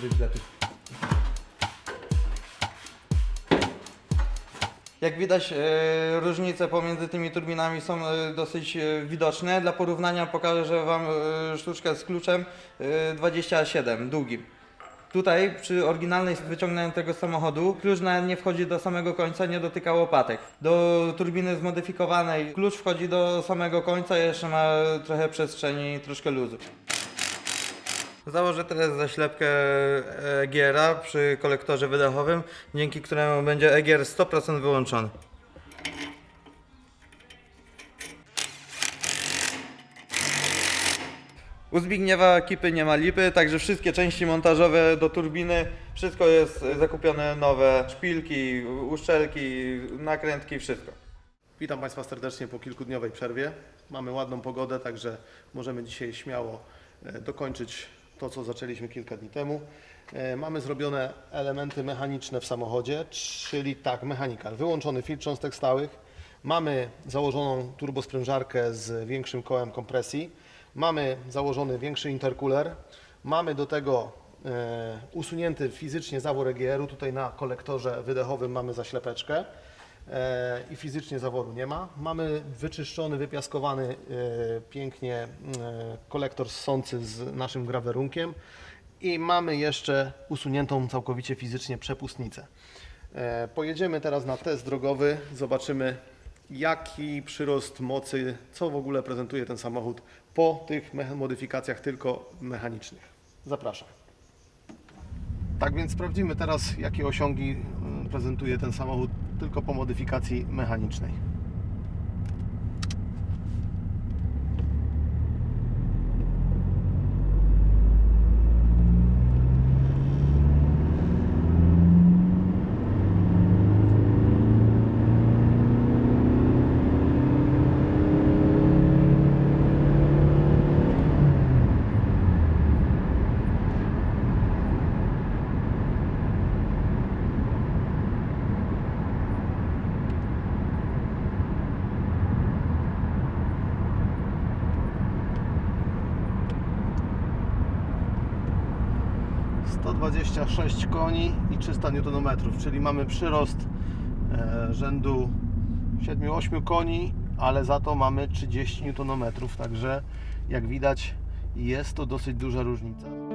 Czy być lepiej. Jak widać, e, różnice pomiędzy tymi turbinami są e, dosyć e, widoczne. Dla porównania pokażę Wam sztuczkę z kluczem e, 27, długim. Tutaj przy oryginalnej wyciągniętego samochodu klucz nawet nie wchodzi do samego końca, nie dotyka łopatek. Do turbiny zmodyfikowanej klucz wchodzi do samego końca, jeszcze ma trochę przestrzeni, troszkę luzu. Założę teraz zaślepkę EGR-a przy kolektorze wydechowym, dzięki któremu będzie EGR 100% wyłączony. U Zbigniewa ekipy nie ma lipy, także wszystkie części montażowe do turbiny, wszystko jest zakupione nowe, szpilki, uszczelki, nakrętki, wszystko. Witam Państwa serdecznie po kilkudniowej przerwie. Mamy ładną pogodę, także możemy dzisiaj śmiało e, dokończyć to, co zaczęliśmy kilka dni temu. E, Mamy zrobione elementy mechaniczne w samochodzie, czyli tak, mechanikal. Wyłączony filtr cząstek stałych. Mamy założoną turbosprężarkę z większym kołem kompresji. Mamy założony większy intercooler. Mamy do tego e, usunięty fizycznie zawór EGR-u. Tutaj na kolektorze wydechowym mamy zaślepeczkę i fizycznie zaworu nie ma. Mamy wyczyszczony, wypiaskowany e, pięknie e, kolektor ssący z naszym grawerunkiem i mamy jeszcze usuniętą całkowicie fizycznie przepustnicę. E, Pojedziemy teraz na test drogowy, zobaczymy jaki przyrost mocy, co w ogóle prezentuje ten samochód po tych modyfikacjach tylko mechanicznych. Zapraszam. Tak więc sprawdzimy teraz, jakie osiągi y, prezentuje ten samochód tylko po modyfikacji mechanicznej. Sto dwadzieścia sześć koni i 300 Nm, czyli mamy przyrost e, rzędu 7-8 koni, ale za to mamy 30 Nm, także jak widać jest to dosyć duża różnica.